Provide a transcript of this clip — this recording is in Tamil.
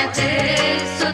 சுத்தி